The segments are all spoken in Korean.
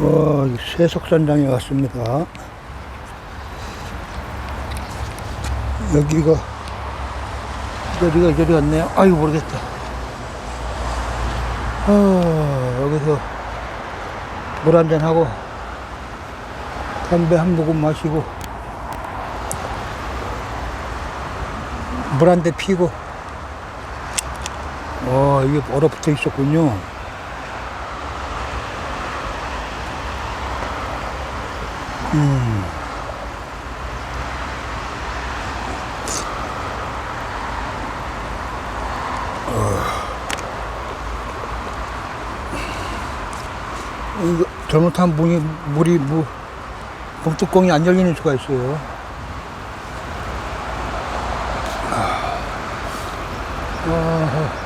와, 세석산장에 왔습니다. 여기가, 여기가 저리 갔네요. 아이고, 모르겠다. 아, 여기서 물 한 잔 하고, 담배 한 모금 마시고, 물 한 대 피고, 와, 이게 얼어붙어 있었군요. 이거 잘못하면 문이, 물이, 무, 문뚜껑이 안 열리는 수가 있어요. 아,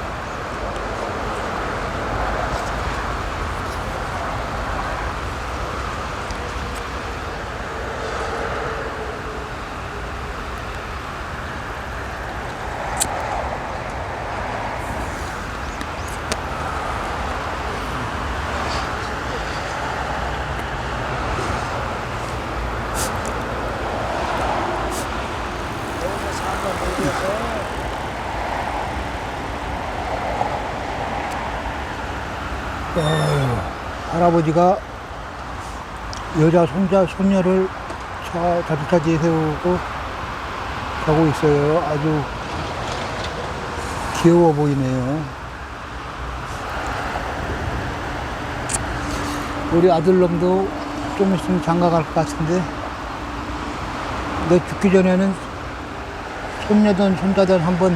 할아버지가 여자 손자, 손녀를 차, 뒤에 세우고 가고 있어요. 아주 귀여워 보이네요. 우리 아들놈도 좀 있으면 장가 갈 것 같은데, 내 죽기 전에는 손녀든 손자든 한번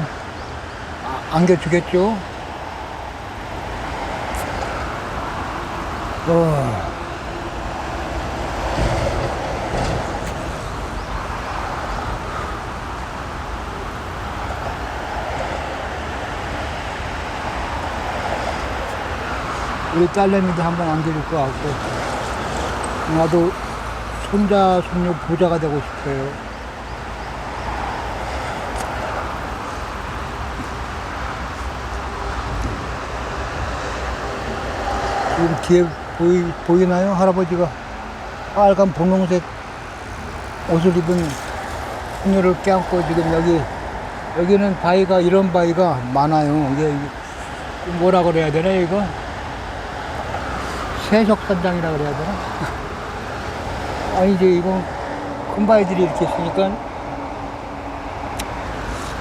아- 안겨주겠죠? 어. 우리 딸내미도 한번 안겨줄 것 같고 나도 손자 손녀 보좌가 되고 싶어요. 지금 뒤에 보이, 보이나요? 할아버지가 빨간 분홍색 옷을 입은 손녀를 껴안고 지금 여기 여기는 바위가 이런 바위가 많아요. 이게 뭐라 그래야 되나 이거? 세석산장이라 그래야 되나? 아니 이제 이거 큰 바위들이 이렇게 있으니까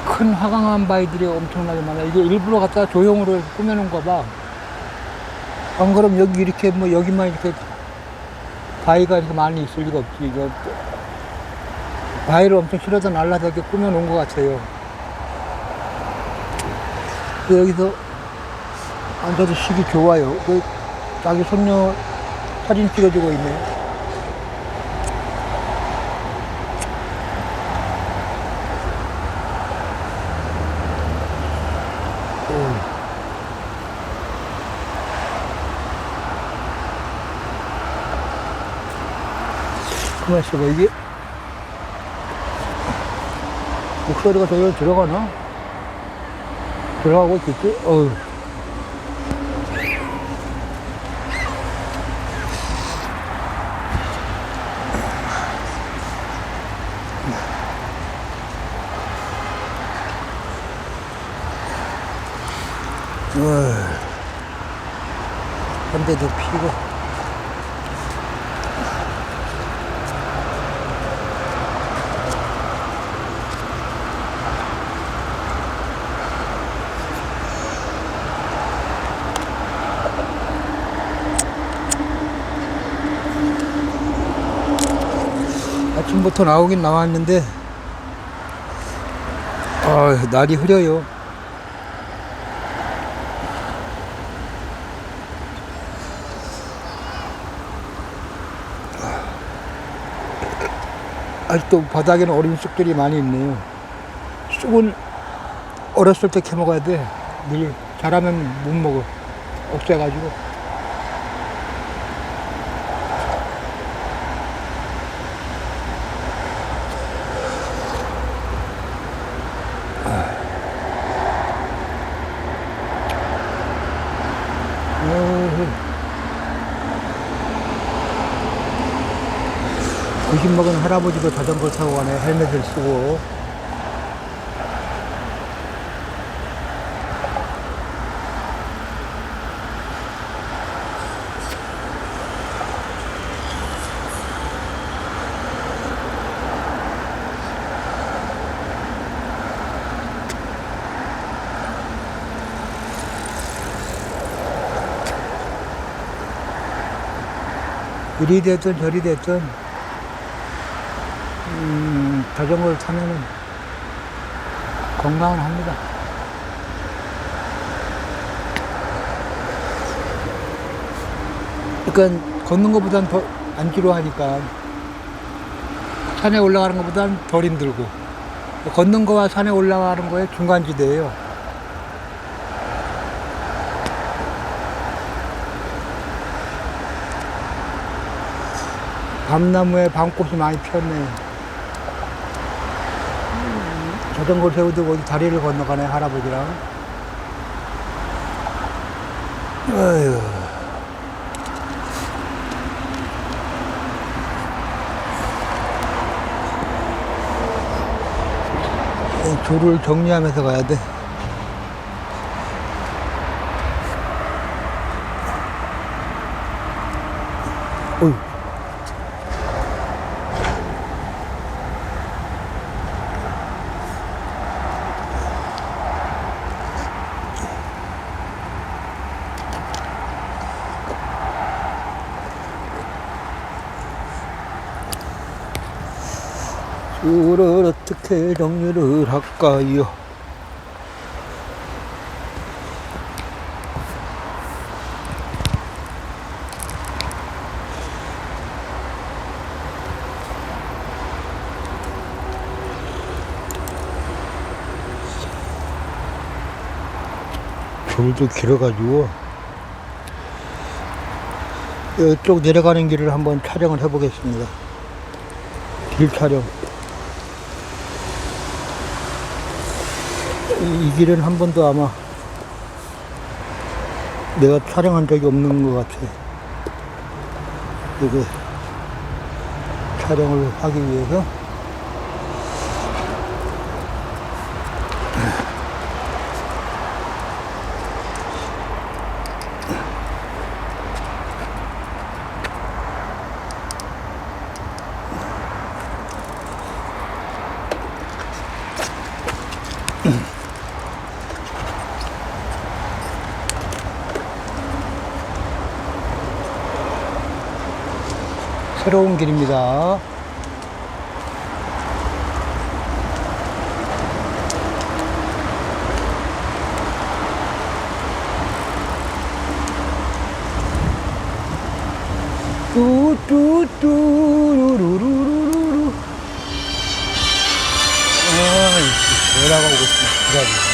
큰 화강한 바위들이 엄청나게 많아. 이게 일부러 갖다 조형으로 꾸며놓은 거 봐. 안 그럼 여기 이렇게 뭐 여기만 이렇게 바위가 이렇게 많이 있을 리가 없지. 이거 바위를 엄청 실어서 날라다게 꾸며놓은 것 같아요. 그 여기서 앉아서 쉬기 좋아요. 그 자기 손녀 사진 찍어주고 있네. 있어봐, 이게. 목소리가 저기로 들어가나? 들어가고 있겠지? 어휴. 담배도 피고. 아침부터 나오긴 나왔는데, 아, 날이 흐려요. 아직도 바닥에는 어린 쑥들이 많이 있네요. 쑥은 어렸을 때 캐먹어야 돼. 늘 자라면 못 먹어. 없애가지고. 어허. 90 먹은 할아버지도 자전거 타고 가네. 헬멧을 쓰고. 이리 됐든 저리 됐든 음, 자전거를 타면은 건강은 합니다. 그러니까 걷는 것보단 더안 지루하니까 산에 올라가는 것보단 덜 힘들고 걷는 거와 산에 올라가는 거의 중간지대예요. 밤나무에 밤꽃이 많이 피었네요. 자전거 세우고 어디 다리를 건너가네, 할아버지랑. 이 줄을 정리하면서 가야 돼. 줄을 어떻게 정리를 할까요? 줄도 길어가지고 이쪽 내려가는 길을 한번 촬영을 해보겠습니다. 길 촬영. 이, 이 길은 한 번도 아마 내가 촬영한 적이 없는 것 같아. 이게 촬영을 하기 위해서 새로운 길입니다. 뚜뚜뚜루루루루 아, 올라가고 있습니다. 기다리고.